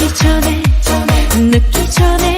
늦기 전에 늦기 전에.